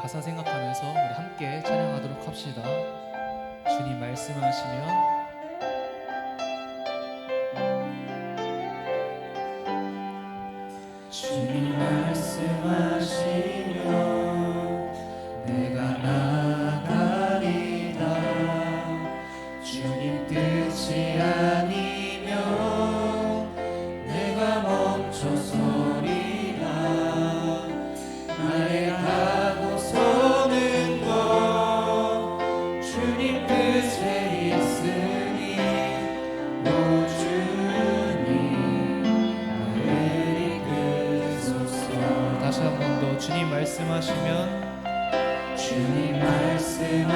가사 생각하면서 우리 함께 찬양하도록 합시다. 주님 말씀하시면 말씀하시면 주님 말씀하시면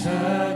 주